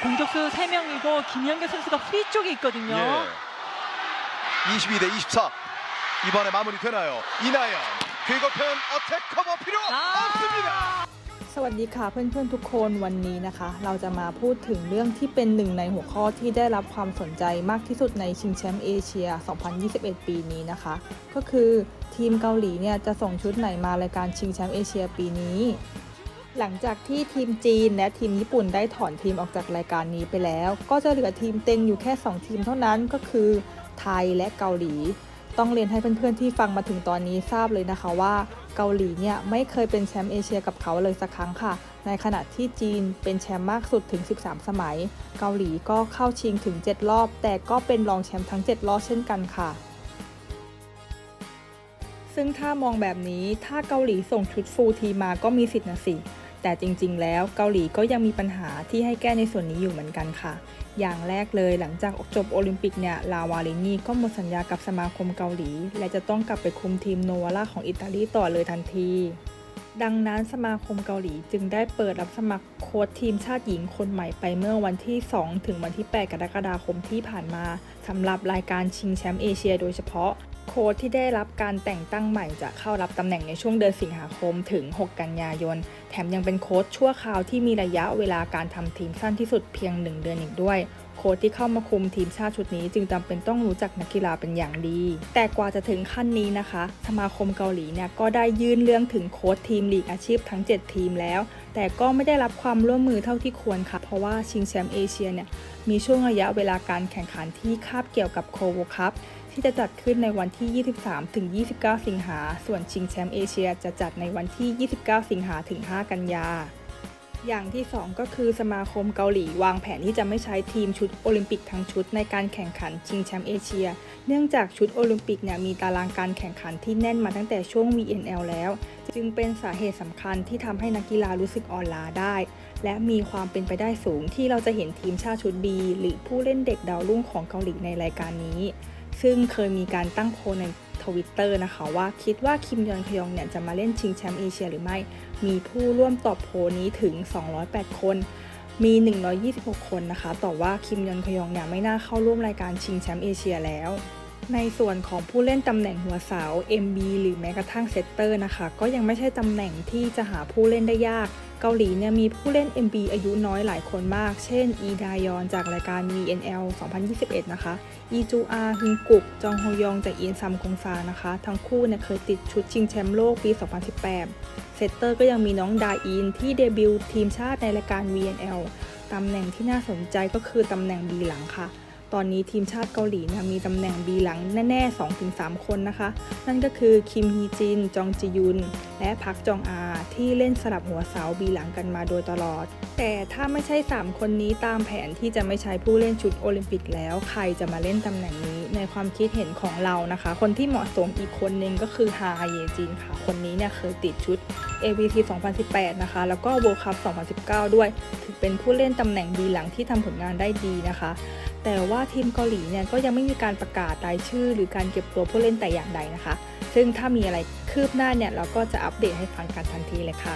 공격수 3명이고 김연계 선수가 프리 쪽에 있거든요. 예. 22 대 24. 이번에 마무리 되나요? 이나연. 쾌거편 어택 커버 필요 없습니다. สวัสดีค่ะเพื่อนๆทุกคนวันนี้นะคะ เราจะมาพูดถึงเรื่องที่เป็นหนึ่งในหัวข้อที่ได้รับความสนใจมากที่สุดในชิงแชมป์เอเชีย 2021 ปีนี้นะคะ ก็คือทีมเกาหลีเนี่ยจะส่งชุดไหนมารายการชิงแชมป์เอเชียปีนี้ หลังจากที่ทีมจีนและทีมญี่ปุ่นได้ถอนทีมออกจากรายการนี้ไปแล้ว ก็จะเหลือทีมเต็งอยู่แค่ 2 ทีมเท่านั้นก็คือ ไทยและเกาหลี ต้องเรียนให้เพื่อนๆที่ฟังมาถึงตอนนี้ทราบเลยนะคะว่าเกาหลีเนี่ยไม่เคยเป็นแชมป์เอเชียกับเขาเลยสักครั้งค่ะ ในขณะที่จีนเป็นแชมป์มากสุดถึง 13 สมัย เกาหลีก็เข้าชิงถึง 7 รอบ แต่ก็เป็นรองแชมป์ทั้ง 7 รอบเช่นกันค่ะซึ่งถ้ามองแบบนี้ถ้าเกาหลีส่งชุดฟูลทีมมาก็มีสิทธิ์นะสิ แต่จริงๆ แล้วเกาหลีก็ยังมีปัญหาที่ให้แก้ในส่วนนี้อยู่เหมือนกันค่ะ อย่างแรกเลยหลังจากจบโอลิมปิกเนี่ย ลาวาลินีก็หมดสัญญากับสมาคมเกาหลี และจะต้องกลับไปคุมทีมโนวาร่าของอิตาลีต่อเลยทันที ดังนั้นสมาคมเกาหลีจึงได้เปิดรับสมัครโค้ชทีมชาติหญิงคนใหม่ไปเมื่อวันที่ 2 ถึงวันที่ 8 กรกฎาคมที่ผ่านมาสำหรับรายการชิงแชมป์เอเชียโดยเฉพาะ โค้ชที่ได้รับการแต่งตั้งใหม่จะเข้ารับตำแหน่งในช่วงเดือนสิงหาคมถึง 6 กันยายน แถมยังเป็นโค้ชชั่วคราวที่มีระยะเวลาการทำทีมสั้นที่สุดเพียง 1 เดือนอีกด้วยโค้ชที่เข้ามาคุมทีมชาติชุดนี้จึงจำเป็นต้องรู้จักนักกีฬาเป็นอย่างดี แต่กว่าจะถึงขั้นนี้นะคะ สมาคมเกาหลีเนี่ยก็ได้ยื่นเรื่องถึงโค้ชทีมลีกอาชีพทั้ง 7 ทีมแล้ว แต่ก็ไม่ได้รับความร่วมมือเท่าที่ควรค่ะ เพราะว่าชิงแชมป์เอเชียเนี่ยมีช่วงระยะเวลาการแข่งขันที่คาบเกี่ยวกับโควคัพ ที่จะจัดขึ้นในวันที่ 23 ถึง 29 สิงหา ส่วนชิงแชมป์เอเชียจะจัดในวันที่ 29 สิงหาถึง 5 กันยา อย่างที่ 2 ก็คือสมาคมเกาหลีวางแผนที่จะไม่ใช้ทีมชุดโอลิมปิกทั้งชุดในการแข่งขันชิงแชมป์เอเชีย เนื่องจากชุดโอลิมปิกเนี่ยมีตารางการแข่งขันที่แน่นมาตั้งแต่ช่วง VNL แล้ว จึงเป็นสาเหตุสำคัญที่ทำให้นักกีฬารู้สึกอ่อนล้าได้ และมีความเป็นไปได้สูงที่เราจะเห็นทีมชาติชุด B หรือผู้เล่นเด็กดาวรุ่งของเกาหลีในรายการนี้ ซึ่งเคยมีการตั้งโพลในทวิตเตอร์นะคะว่าคิดว่าคิมยอนคยองเนี่ยจะมาเล่นชิงแชมป์เอเชียหรือไม่ มีผู้ร่วมตอบโพลนี้ถึง 208 คน มี 126 คนนะคะตอบว่าคิมยอนคยองเนี่ยไม่น่าเข้าร่วมรายการชิงแชมป์เอเชียแล้ว ในส่วนของผู้เล่นตำแหน่งหัวเสา MB หรือแม้กระทั่งเซตเตอร์นะคะ ก็ยังไม่ใช่ตำแหน่งที่จะหาผู้เล่นได้ยาก เกาหลีเนี่ยมีผู้เล่น MB อายุน้อยหลายคนมาก เช่น อีดายอนจากรายการ VNL 2021 นะคะ อีจูอาฮึงกุก จองโฮยองจากเอินซัมกงซานะคะ ทั้งคู่เนี่ยเคยติดชุดชิงแชมป์โลกปี 2018 เซตเตอร์ก็ยังมีน้องดาอินที่เดบิวต์ทีมชาติในรายการ VNL ตำแหน่งที่น่าสนใจก็คือตำแหน่ง B หลังค่ะ ตอนนี้ทีมชาติเกาหลีนี่ยมีตำแหน่ง B หลังแน่ๆ 2-3 คนนะคะ นั่นก็คือคิมฮีจิน จองจียุน และพักจองอา ที่เล่นสลับหัวเสา B หลังกันมาโดยตลอด แต่ถ้าไม่ใช่ 3 คนนี้ตามแผนที่จะไม่ใช้ผู้เล่นชุดโอลิมปิกแล้ว ใครจะมาเล่นตำแหน่งนี้ในความคิดเห็นของเรานะคะ คนที่เหมาะสมอีกคนนึงก็คือฮาเยจินค่ะ คนนี้เนี่ยเคยติดชุด AVT 2018 นะคะ แล้วก็ World Cup 2019 ด้วย ถือเป็นผู้เล่นตำแหน่งดีหลังที่ทำผลงานได้ดีนะคะ แต่ว่าทีมเกาหลีเนี่ยก็ยังไม่มีการประกาศรายชื่อ หรือการเก็บตัวผู้เล่นแต่อย่างใดนะคะ ซึ่งถ้ามีอะไรคืบหน้าเนี่ยเราก็จะอัปเดตให้ฟังกันทันทีเลยค่ะ